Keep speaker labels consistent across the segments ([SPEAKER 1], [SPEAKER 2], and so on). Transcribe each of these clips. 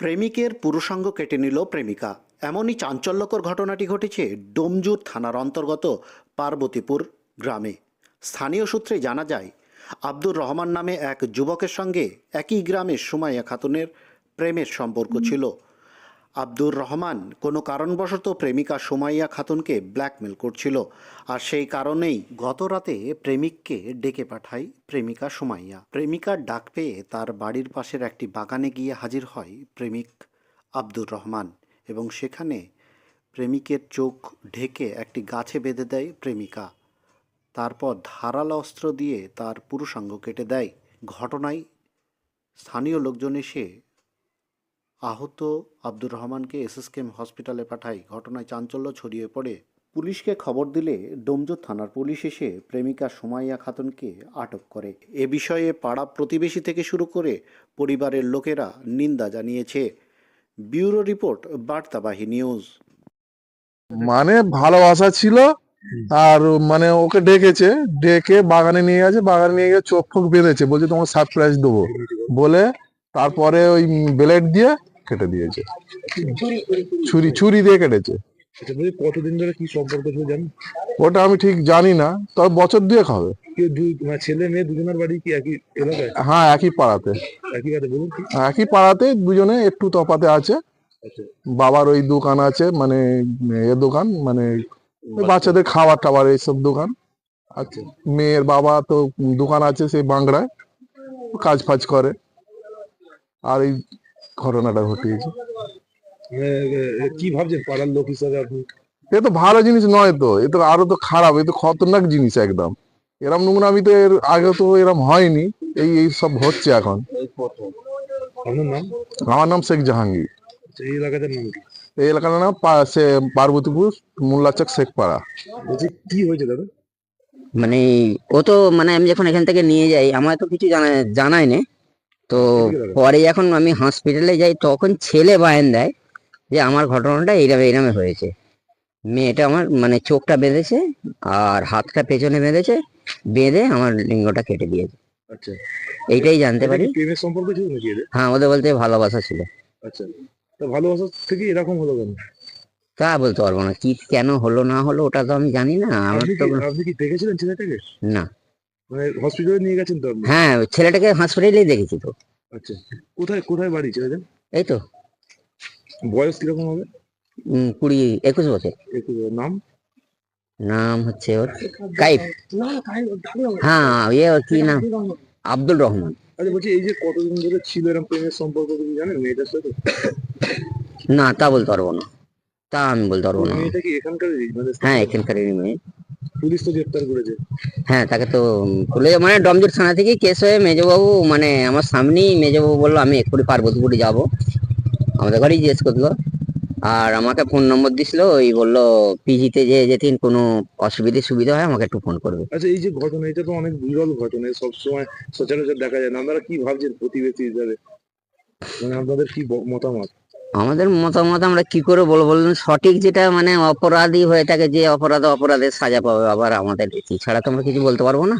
[SPEAKER 1] প্রেমিকের পুরুষাঙ্গ কেটে নিল প্রেমিকা। এমনই চাঞ্চল্যকর ঘটনাটি ঘটেছে ডোমজুর থানার অন্তর্গত পার্বতীপুর গ্রামে। স্থানীয় সূত্রে জানা যায়, আব্দুর রহমান নামে এক যুবকের সঙ্গে একই গ্রামের সুমাইয়া খাতুনের প্রেমের সম্পর্ক ছিল। আব্দুর রহমান কোনো কারণবশত প্রেমিকা সুমাইয়া খাতুনকে ব্ল্যাকমেল করছিল। আর সেই কারণেই গত রাতে প্রেমিককে ডেকে পাঠায় প্রেমিকা সুমাইয়া। প্রেমিকার ডাক পেয়ে তার বাড়ির পাশের একটি বাগানে গিয়ে হাজির হয় প্রেমিক আব্দুর রহমান এবং সেখানে প্রেমিকের চোখ ঢেকে একটি গাছে বেঁধে দেয় প্রেমিকা। তারপর ধারালো অস্ত্র দিয়ে তার পুরুষাঙ্গ কেটে দেয়। ঘটনায় স্থানীয় লোকজন এসে আহত আব্দুর রহমানকে এসএসকেএম হসপিটালে পাঠায়। ঘটনায় চাঞ্চল্য ছড়িয়ে পড়ে। পুলিশকে খবর দিলে ডোমজুর থানার পুলিশ এসে প্রেমিকা সুমাইয়া খাতুনকে আটক করে। এ বিষয়ে পাড়া প্রতিবেশী থেকে শুরু করে পরিবারের লোকেরা নিন্দা জানিয়েছে। ব্যুরো রিপোর্ট, বার্তাবাহী নিউজ।
[SPEAKER 2] মানে ভালোবাসা ছিল, আর মানে ওকে ডেকেছে, ডেকে বাগানে নিয়ে গেছে, বাগানে নিয়ে গিয়ে চোখ ফোক বেঁধেছে, বলছে তোমার সারপ্রাইজ দেবো। বলে তারপরে ওই ব্লেড দিয়ে কেটে দিয়েছে। ছুরি ছুরি দিয়ে কেটেছে।
[SPEAKER 3] আচ্ছা কতদিন ধরে কি সম্পর্ক ছিল জানেন
[SPEAKER 2] ওটা আমি ঠিক জানি না তবে বছর দুয়েক হবে।
[SPEAKER 3] কি দুই মানে ছেলে মেয়ে দুজনের বাড়ি কি একই এলাকায়?
[SPEAKER 2] হ্যাঁ একই পাড়াতে।
[SPEAKER 3] একই কাজে বলুন
[SPEAKER 2] একই পাড়াতে দুজনে একটু তফাতে আছে।
[SPEAKER 3] আচ্ছা।
[SPEAKER 2] বাবার ওই দোকান আছে মানে এ দোকান মানে বাচ্চাদের খাবার টাবার এইসব দোকান।
[SPEAKER 3] আচ্ছা।
[SPEAKER 2] মেয়ের বাবা তো দোকান আছে সেই বাংলায় কাজ ফাজ করে। আর এই ঘটনাটা ঘটিয়েছে।
[SPEAKER 3] এ, কি ভাবছেন পাড়ার লোক হিসাবে আপনি?
[SPEAKER 2] এ তো ভালো জিনিস নয় তো এ তো আরও তো খারাপ এ তো খতরনাক জিনিস একদম। এরম নোংরামি তো এর আগে তো এরম হয়নি এই এই সব হচ্ছে এখন। আমার নাম শেখ জাহাঙ্গীর।
[SPEAKER 3] আচ্ছা, এই এলাকাটার নাম কি?
[SPEAKER 2] এই এলাকার নাম সে- পার্বতীপুর মোল্লাচক শেখপাড়া
[SPEAKER 3] বলছি কি হয়েছে দাদা?
[SPEAKER 4] মানে ও তো মানে আমি যখন এখান থেকে নিয়ে যাই আমার তো কিছু জানা জানাই না তো পরে যখন আমি হসপিটালে যাই তখন ছেলে বায়ান দেয় যে আমার ঘটনাটা এইরকম এইরকম হয়েছে। মেয়েটা আমার মানে চোখটা বেঁধেছে আর হাতটা পেছনে বেঁধেছে বেঁধে আমার লিঙ্গটা কেটে দিয়েছে।
[SPEAKER 3] আচ্ছা।
[SPEAKER 4] এইটাই জানতে পারি।
[SPEAKER 3] প্রেমের সম্পর্ক ছিল নাকি এদের?
[SPEAKER 4] হ্যাঁ ওদের বলতে ভালোবাসা ছিল।
[SPEAKER 3] আচ্ছা। তা ভালোবাসা থেকে এরকম হলো কেন?
[SPEAKER 4] তা বলতে পারব না। কি কেন হলো না হলো ওটা তো আমি জানি না। আমার তো
[SPEAKER 3] আপনি কি দেখেছিলেন ছেলেটাকে?
[SPEAKER 4] না।
[SPEAKER 3] মানে হসপিটালে নিয়ে গেছেন তো আপনি?
[SPEAKER 4] হ্যাঁ ছেলেটাকে হসপিটালেই দেখেছি তো।
[SPEAKER 3] আচ্ছা কোথায় কোথায় বাড়ি ছেলেদের
[SPEAKER 4] এই তো।
[SPEAKER 3] বয়স কীরকম হবে?
[SPEAKER 4] উম, কুড়ি একুশ বছর।
[SPEAKER 3] একটু নাম?
[SPEAKER 4] নাম হচ্ছে ওর কাইফ। হ্যাঁ ইয়ে ওর কি নাম? আব্দুল রহমান।
[SPEAKER 3] আচ্ছা বলছি এই যে কতদিন ধরে ছিল এরকম প্রেমের সম্পর্ক তুমি জানেন মেয়েটার সাথে?
[SPEAKER 4] না তা বলতে পারব না। তা আমি বলতে পারব না।
[SPEAKER 3] মেয়েটা কি এখানকারই? মানে
[SPEAKER 4] হ্যাঁ এখানকারই মেয়ে।
[SPEAKER 3] পুলিশ তো গ্রেপ্তার করেছে।
[SPEAKER 4] হ্যাঁ তাকে তো বলে মানে ডমজুর থানা থেকে কেস হয়ে মেজবাবু মানে আমার সামনেই মেজবাবু বলল আমি এক্ষুনি পার্বতীপুরে যাব। আমাদের ঘরেই জিজ্ঞেস করল। আর আমাকে ফোন নম্বর দিছিল ওই বলল পিজিতে যে যেদিন কোনো অসুবিধে সুবিধা হয় আমাকে একটু ফোন করবে।
[SPEAKER 3] আচ্ছা এই যে ঘটনা এটা তো অনেক বিরল ঘটনা সবসময় সচরাচর দেখা যায় না। আপনারা কি ভাবছেন প্রতিবেশী হিসাবে? মানে আপনাদের কি মতামত?
[SPEAKER 4] আমাদের মতামত আমরা কি করে বলব বলুন? সঠিক যেটা মানে অপরাধী হয়ে থাকে যে অপরাধ অপরাধের সাজা পাবে আবার আমাদের ছাড়া তো আমরা কিছু বলতে পারব না।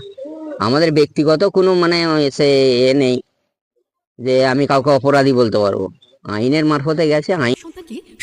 [SPEAKER 4] আমাদের ব্যক্তিগত কোনো মানে সে এ নেই যে আমি কাউকে অপরাধী বলতে পারব। আইনের মারফতে গেছে, আইন